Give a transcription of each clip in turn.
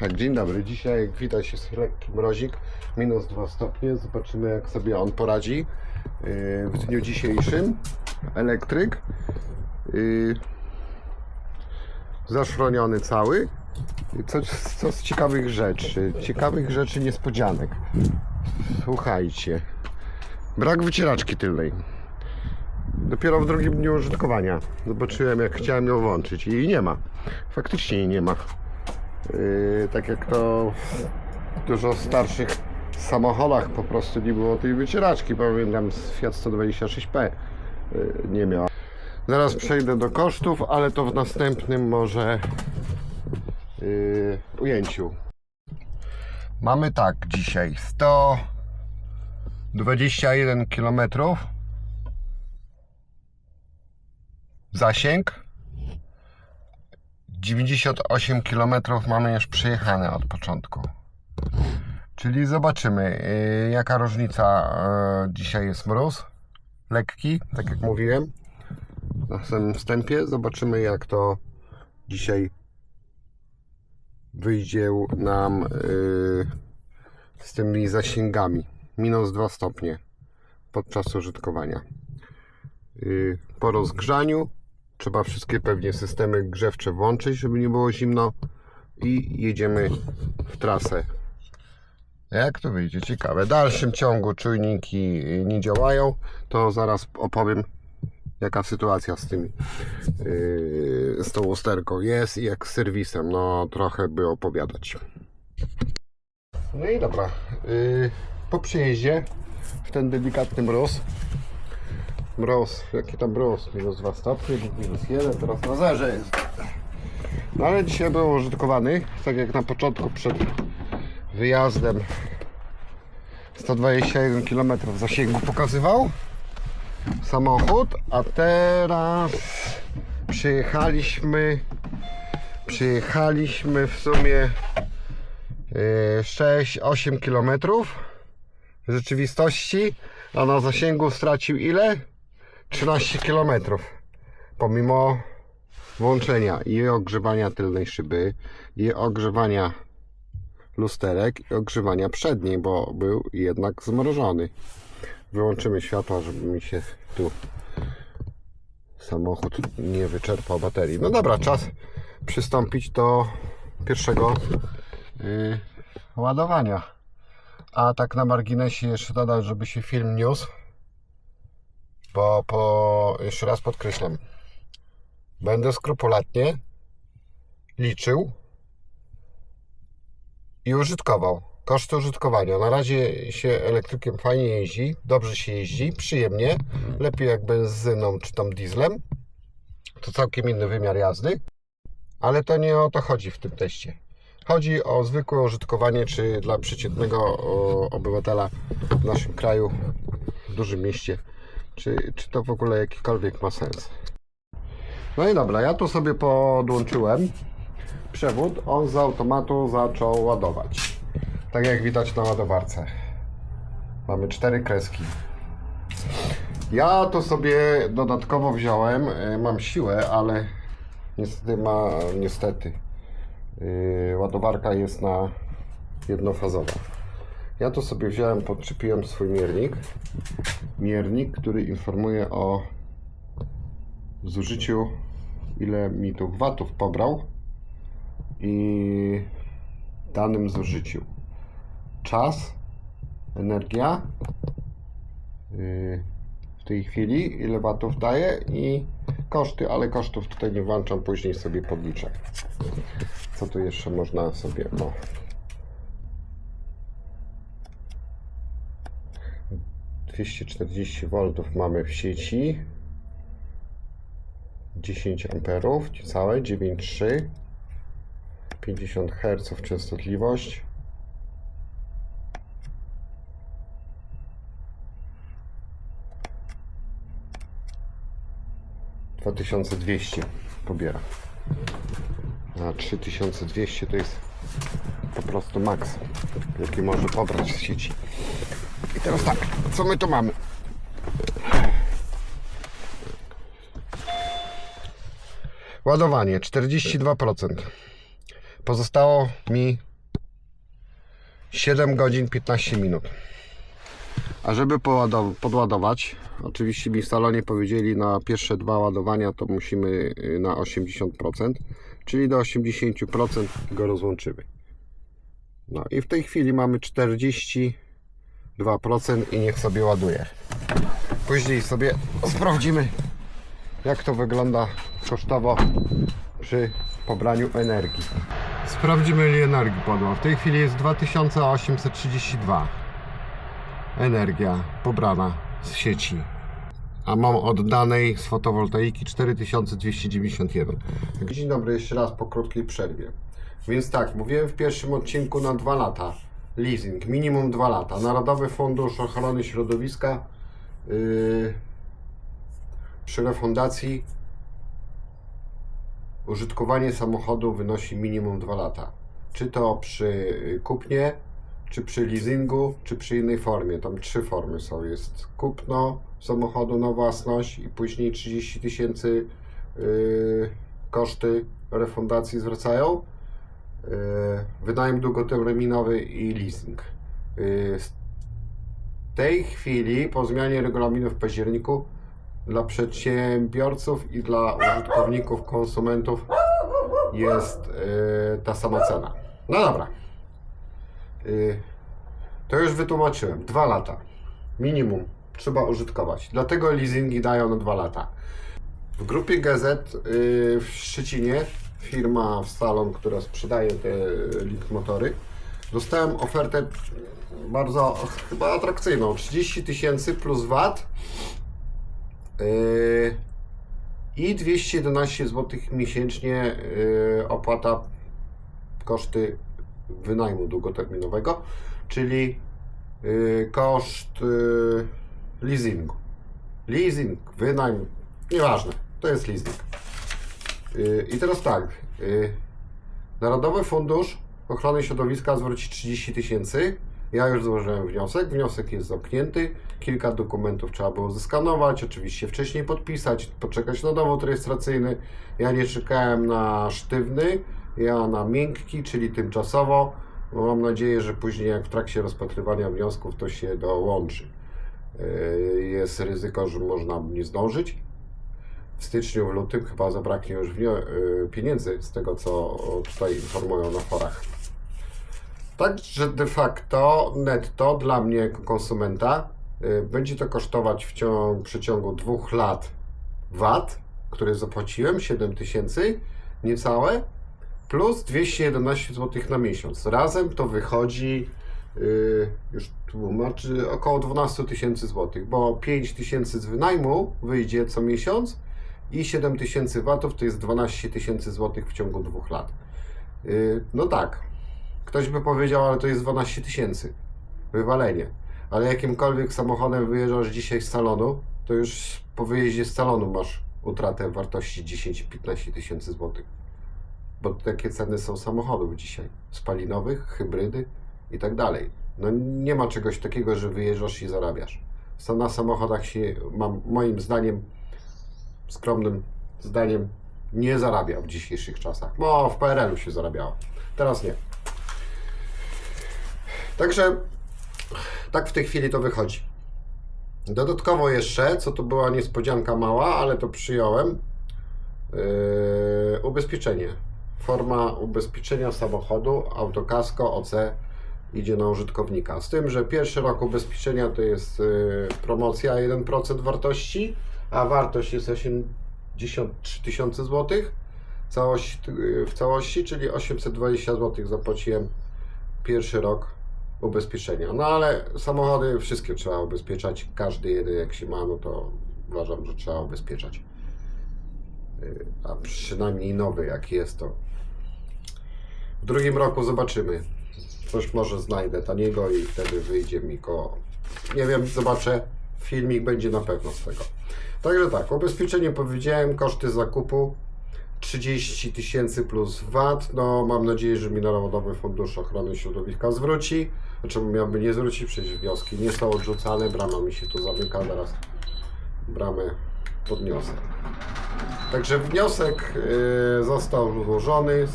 Tak, dzień dobry. Dzisiaj, jak widać, jest lekki mrozik, minus 2 stopnie. Zobaczymy, jak sobie on poradzi yy, w dniu dzisiejszym. Elektryk. Yy, Zaszroniony cały. Co, co z ciekawych rzeczy? Ciekawych rzeczy, niespodzianek. Słuchajcie. Brak wycieraczki tylnej. Dopiero w drugim dniu użytkowania zobaczyłem, jak chciałem ją włączyć i jej nie ma. Faktycznie jej nie ma. Yy, tak jak to w dużo starszych samochodach po prostu nie było tej wycieraczki. Pamiętam z Fiat 126P yy, nie miała. Zaraz przejdę do kosztów, ale to w następnym może yy, ujęciu. Mamy tak dzisiaj 121 km zasięg 98 km mamy już przejechane od początku. Czyli zobaczymy, yy, jaka różnica yy, dzisiaj jest mróz. Lekki, tak jak mówiłem na samym wstępie. Zobaczymy, jak to dzisiaj wyjdzie nam yy, z tymi zasięgami. Minus 2 stopnie podczas użytkowania. Po rozgrzaniu trzeba wszystkie pewnie systemy grzewcze włączyć, żeby nie było zimno i jedziemy w trasę. Jak to wyjdzie? Ciekawe. W dalszym ciągu czujniki nie działają, to zaraz opowiem jaka sytuacja z tym yy, z tą usterką jest i jak z serwisem. No trochę by opowiadać. No i dobra. Yy, po przyjeździe w ten delikatny mróz mróz, jaki tam mróz, minus 2 stopnie, minus 1, teraz na zerze jest. No ale dzisiaj był użytkowany, tak jak na początku przed wyjazdem 121 km zasięgu pokazywał samochód, a teraz przyjechaliśmy przyjechaliśmy w sumie 6-8 km w rzeczywistości, a na zasięgu stracił ile? 13 km pomimo włączenia i ogrzewania tylnej szyby i ogrzewania lusterek i ogrzewania przedniej, bo był jednak zmrożony wyłączymy światła, żeby mi się tu samochód nie wyczerpał baterii. No dobra, czas przystąpić do pierwszego yy, ładowania. A tak na marginesie jeszcze dodam, żeby się film niósł, bo po, jeszcze raz podkreślam, będę skrupulatnie liczył i użytkował. Koszty użytkowania. Na razie się elektrykiem fajnie jeździ, dobrze się jeździ, przyjemnie, lepiej jak benzyną czy tam dieslem. To całkiem inny wymiar jazdy, ale to nie o to chodzi w tym teście. Chodzi o zwykłe użytkowanie, czy dla przeciętnego obywatela w naszym kraju, w dużym mieście, czy, czy to w ogóle jakikolwiek ma sens. No i dobra, ja tu sobie podłączyłem przewód, on z automatu zaczął ładować. Tak jak widać na ładowarce. Mamy cztery kreski. Ja to sobie dodatkowo wziąłem. y, Mam siłę, ale niestety ma niestety. yy, Ładowarka jest na jednofazowa. Ja to sobie wziąłem, podczepiłem swój miernik. Miernik, który informuje o zużyciu, ile mi tu watów pobrał i danym zużyciu. Czas, energia yy, w tej chwili, ile watów daje i koszty, ale kosztów tutaj nie włączam, później sobie podliczę. Co tu jeszcze można sobie, no. Dwieście czterdzieści V mamy w sieci. 10 amperów, całe 9,3 50 Hz częstotliwość. Dwa tysiące dwieście pobiera. A 3200 to jest po prostu maks, jaki może pobrać z sieci. I teraz tak, co my tu mamy? Ładowanie 42%. Pozostało mi 7 godzin 15 minut. A żeby podładować, oczywiście mi w salonie powiedzieli na pierwsze dwa ładowania to musimy y, na 80%, czyli do 80% go rozłączymy. No i w tej chwili mamy 42% i niech sobie ładuje. Później sobie sprawdzimy jak to wygląda kosztowo przy pobraniu energii. Sprawdzimy ile energii podła. W tej chwili jest 2832 energia pobrana z sieci. A mam oddanej z fotowoltaiki 4291. Dzień dobry jeszcze raz po krótkiej przerwie. Więc tak, mówiłem w pierwszym odcinku na 2 lata. Leasing, minimum 2 lata. Narodowy Fundusz Ochrony Środowiska yy, przy refundacji użytkowanie samochodu wynosi minimum 2 lata. Czy to przy kupnie, czy przy leasingu, czy przy innej formie. Tam trzy formy są. Jest kupno samochodu na własność i później 30 tysięcy yy, koszty refundacji zwracają. Yy, wynajem długoterminowy i leasing. Yy, w tej chwili, po zmianie regulaminu w październiku, dla przedsiębiorców i dla użytkowników, konsumentów jest yy, ta sama cena. No dobra. To już wytłumaczyłem. Dwa lata. Minimum trzeba użytkować. Dlatego leasingi dają na dwa lata. W grupie yy, w Szczecinie, firma w salon, która sprzedaje te link motory, dostałem ofertę bardzo chyba atrakcyjną. 30 tysięcy plus VAT Yy, i 211 zł miesięcznie yy, opłata koszty wynajmu długoterminowego, czyli yy, koszt leasingu. Leasing, wynajm, nieważne, to jest leasing. Yy, I teraz tak, yy, Narodowy Fundusz Ochrony Środowiska zwróci 30 tysięcy. Ja już złożyłem wniosek. Wniosek jest zamknięty. Kilka dokumentów trzeba było zeskanować, oczywiście wcześniej podpisać, poczekać na dowód rejestracyjny. Ja nie czekałem na sztywny, ja na miękki, czyli tymczasowo. Mam nadzieję, że później jak w trakcie rozpatrywania wniosków to się dołączy. Yy, Jest ryzyko, że można nie zdążyć. W styczniu, w lutym chyba zabraknie już yy, pieniędzy z tego, co tutaj informują na forach. Także de facto netto dla mnie jako konsumenta y, będzie to kosztować w ciągu, przeciągu dwóch lat VAT, który zapłaciłem 7 tysięcy niecałe, plus 211 zł na miesiąc. Razem to wychodzi, y, już tłumaczę, około 12 tysięcy złotych, bo 5 tysięcy z wynajmu wyjdzie co miesiąc i 7 tysięcy watów to jest 12 tysięcy złotych w ciągu dwóch lat. Y, No tak, Ktoś by powiedział, ale to jest 12 tysięcy. Wywalenie. Ale jakimkolwiek samochodem wyjeżdżasz dzisiaj z salonu, to już po wyjeździe z salonu masz utratę wartości 10-15 tysięcy złotych. Bo takie ceny są samochodów dzisiaj. Spalinowych, hybrydy i tak dalej. No nie ma czegoś takiego, że wyjeżdżasz i zarabiasz. Na samochodach się, mam, moim zdaniem, skromnym zdaniem, nie zarabia w dzisiejszych czasach. No, w PRL-u się zarabiało. Teraz nie. Także tak w tej chwili to wychodzi. Dodatkowo jeszcze, co to była niespodzianka mała, ale to przyjąłem, yy, ubezpieczenie. Forma ubezpieczenia samochodu, autokasko, OC idzie na użytkownika. Z tym, że pierwszy rok ubezpieczenia to jest yy, promocja 1% wartości, a wartość jest 83 tysiące złotych yy, w całości, czyli 820 zł zapłaciłem pierwszy rok ubezpieczenia. No ale samochody wszystkie trzeba ubezpieczać. Każdy jeden jak się ma, no to uważam, że trzeba ubezpieczać. Yy, A przynajmniej nowy jak jest to. W drugim roku zobaczymy. Coś może znajdę taniego i wtedy wyjdzie mi koło. Nie wiem, zobaczę. Filmik będzie na pewno z tego. Także tak, ubezpieczenie powiedziałem, koszty zakupu 30 tysięcy plus VAT. No, mam nadzieję, że mi Narodowy Fundusz Ochrony Środowiska zwróci. Znaczy, miałby nie zwrócić, przecież wnioski nie są odrzucane. Brama mi się tu zamyka, zaraz bramę podniosę. Także wniosek y, został złożony.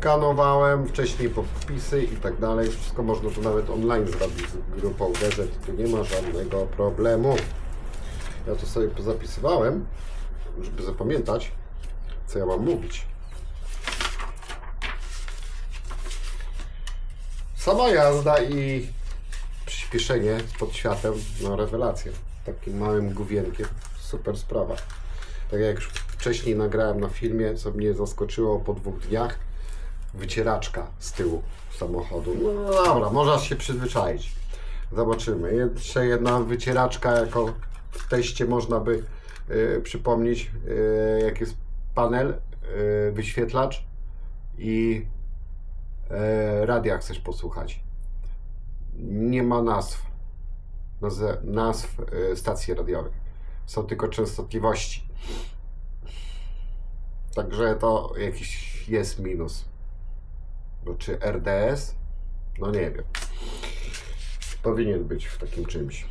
Skanowałem wcześniej podpisy i tak dalej. Wszystko można to nawet online zrobić z grupą gazet. Tu nie ma żadnego problemu. Ja to sobie zapisywałem, żeby zapamiętać, co ja mam mówić. Sama jazda i przyspieszenie pod światem, no rewelacja. Takim małym główienkiem. Super sprawa. Tak jak już wcześniej nagrałem na filmie, co mnie zaskoczyło po dwóch dniach, wycieraczka z tyłu samochodu. No dobra, można się przyzwyczaić. Zobaczymy. Jeszcze jedna wycieraczka, jako w teście można by y, przypomnieć, y, jak jest panel, y, wyświetlacz i y, radia chcesz posłuchać. Nie ma nazw, nazw, nazw y, stacji radiowych. Są tylko częstotliwości. Także to jakiś jest minus. Czy RDS? No nie wiem. Powinien być w takim czymś.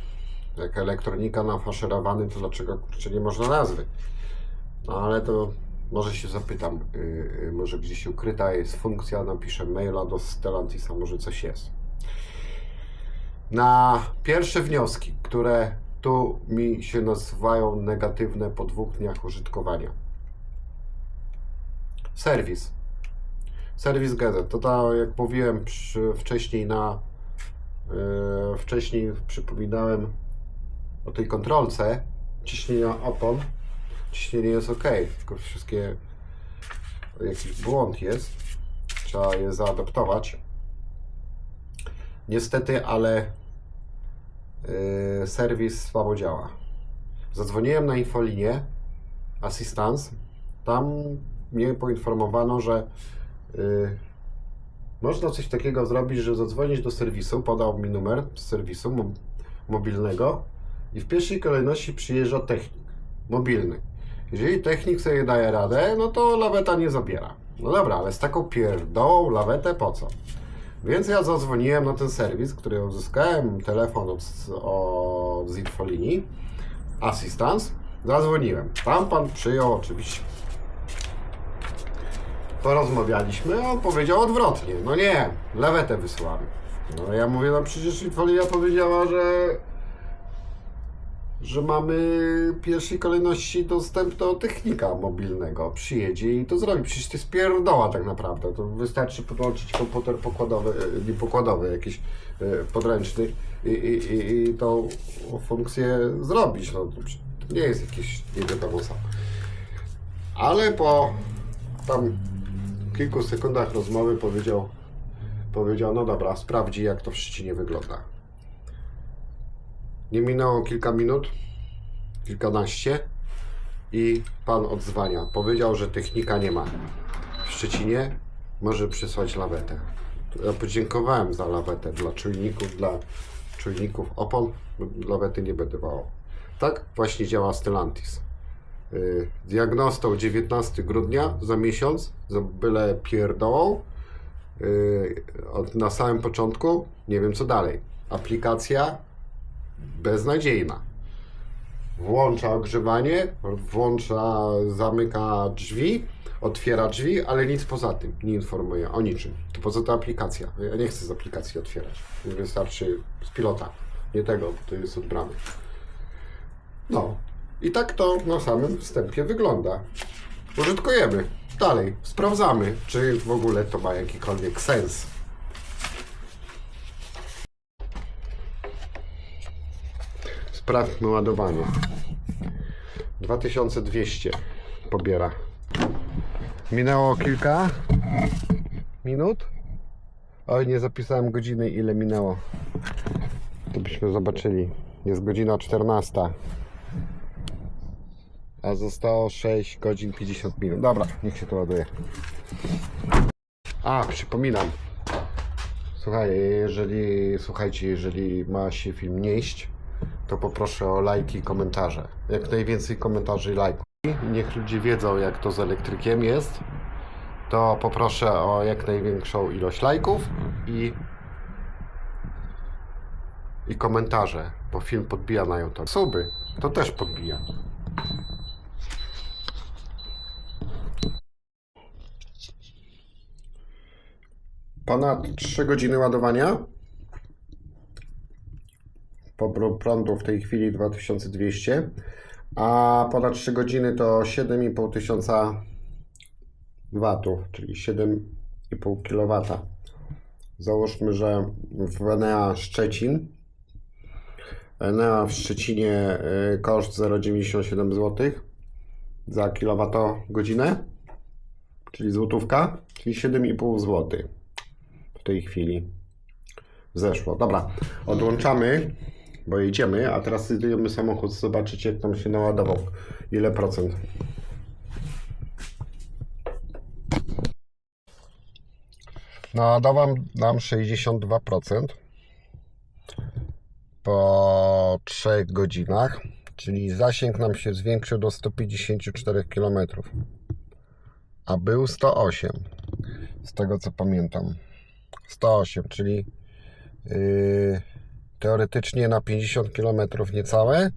Jak elektronika nafaszerowany, to dlaczego kurczę nie można nazwy? No ale to może się zapytam. Yy, może gdzieś ukryta jest funkcja, napiszę maila do Stellantisa, może coś jest. Na pierwsze wnioski, które tu mi się nazywają negatywne po dwóch dniach użytkowania. Serwis. Serwis gazet. To tak jak mówiłem przy, wcześniej na yy, wcześniej przypominałem o tej kontrolce ciśnienia opon. Ciśnienie jest ok, tylko wszystkie jakiś błąd jest. Trzeba je zaadaptować. Niestety, ale yy, serwis słabo działa. Zadzwoniłem na infolinię Assistance. Tam mnie poinformowano, że można coś takiego zrobić, że zadzwonić do serwisu, podał mi numer z serwisu mo- mobilnego i w pierwszej kolejności przyjeżdża technik mobilny. Jeżeli technik sobie daje radę, no to laweta nie zabiera. No dobra, ale z taką pierdołą lawetę po co? Więc ja zadzwoniłem na ten serwis, który uzyskałem telefon od, od z Assistance, zadzwoniłem. Tam pan przyjął oczywiście. Porozmawialiśmy, a on powiedział odwrotnie. No nie, lawetę wysyłamy. No ja mówię, no przecież infolinia powiedziała, że że mamy w pierwszej kolejności dostęp do technika mobilnego. Przyjedzie i to zrobi. Przecież to jest pierdoła tak naprawdę. To wystarczy podłączyć komputer pokładowy, e, nie pokładowy, jakiś e, podręczny i, i, i, i tą funkcję zrobić. No, to nie jest jakieś nie wiadomo. Ale po tam kilku sekundach rozmowy powiedział, powiedział, no dobra, sprawdzi jak to w Szczecinie wygląda. Nie minęło kilka minut, kilkanaście i pan odzwania. Powiedział, że technika nie ma. W Szczecinie może przysłać lawetę. Ja podziękowałem za lawetę dla czujników, dla czujników opon. Lawety nie będę wołał. Tak właśnie działa Stellantis. Yy, Diagnostą 19 grudnia za miesiąc, za byle pierdołą. Od, na samym początku nie wiem co dalej. Aplikacja beznadziejna. Włącza ogrzewanie, włącza, zamyka drzwi, otwiera drzwi, ale nic poza tym nie informuje o niczym. To poza to aplikacja. Ja nie chcę z aplikacji otwierać. Wystarczy z pilota. Nie tego, to jest odbrany. No. I tak to na samym wstępie wygląda. Użytkujemy. Dalej. Sprawdzamy, czy w ogóle to ma jakikolwiek sens. Sprawdźmy ładowanie. 2200 pobiera. Minęło kilka minut. Oj, nie zapisałem godziny, ile minęło. To byśmy zobaczyli. Jest godzina 14. A zostało 6 godzin 50 minut. Dobra, niech się to ładuje. A, przypominam. Słuchaj, jeżeli, słuchajcie, jeżeli ma się film nie iść, to poproszę o lajki i komentarze. Jak najwięcej komentarzy i lajków. Niech ludzie wiedzą, jak to z elektrykiem jest. To poproszę o jak największą ilość lajków i, i komentarze, bo film podbija na YouTube. Suby, to też podbija. Ponad 3 godziny ładowania. Pobór prądu w tej chwili 2200, a ponad 3 godziny to 7500 tysiąca watów, czyli 7,5 kW. Załóżmy, że w Enea Szczecin Enea w Szczecinie y, koszt 0,97 zł za kilowatogodzinę, czyli złotówka, czyli 7,5 zł tej chwili zeszło. Dobra, odłączamy, bo jedziemy, a teraz zdejmiemy samochód, zobaczycie jak tam się naładował, ile procent. Naładował nam 62% po 3 godzinach, czyli zasięg nam się zwiększył do 154 km, a był 108, z tego co pamiętam. 108, czyli yy, teoretycznie na 50 km niecałe.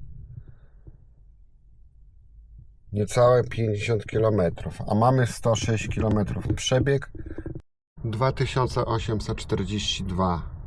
Niecałe 50 km, a mamy 106 km przebieg 2842